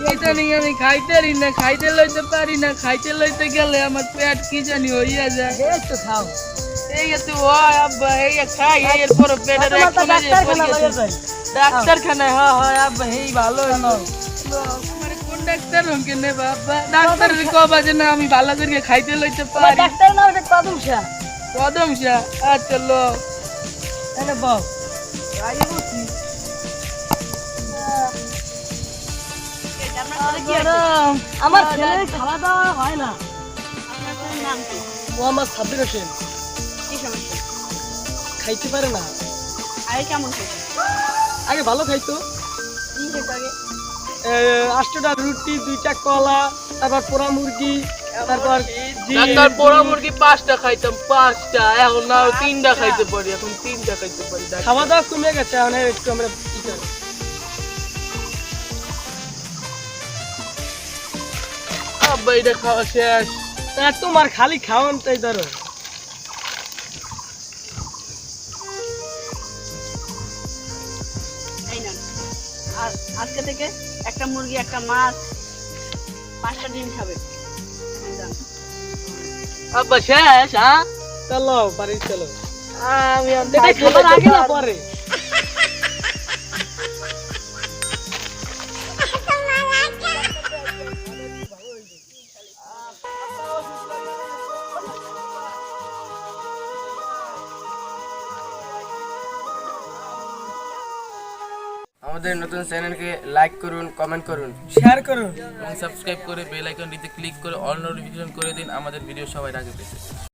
কি জানি আমি খাইতে পারি না খাইতে লইতে পারি না খাইতে লইতে গেলে আমার পেট কি জানি হইয়া যায়। খাও। এই তো হয় আব্বা এই খাই এরপর পেটের এক কোণে যে ডাক্তারখানা পড়ে লইয়া গেছে। যাই। ডাক্তারখানায় হ্যাঁ হয় আব্বা এই ভালো হলো ডাক্তার নে বাবা ডাক্তারের কবা যে না আমি ভালো করে খাইতে লইতে পারি। ডাক্তার এটা কদম শাহ কদম শাহ আচ্ছা লো। এনে বউ গরম আমার ছেলে খাওয়া দাওয়া হয় না। ও আমার সাব্বির হোসেন। খাইতে পারে না। আগে ভালো খাইতো। এ, আটটা রুটি দুইটা কলা তারপর পোড়া মুরগি তারপর ডাক্তার পোড়া মুরগি পাঁচটা খাইতাম পাঁচটা। এখন না তিনটা খাইতে পারি এখন তিনটা খাইতে পারি খাওয়া দাওয়া কমে গেছে এখন একটু আমরা এটা খাওয়া শেষ। তা তোমার খালি খাওয়ান তাই ধরো আর আজকে থেকে একটা মুরগি একটা মাছ পাঁচটা ডিম খাবে। আব্বা শেষ হ্যাঁ? চলো। বাড়ি চলো আমি পরে? আমাদের নতুন চ্যানেলকে লাইক করুন কমেন্ট করুন শেয়ার করুন। এবং সাবস্ক্রাইব করে বেল আইকনটিতে ক্লিক করে অল নোটিফিকেশন করে দিন, আমাদের ভিডিও সবাই আগে পেতে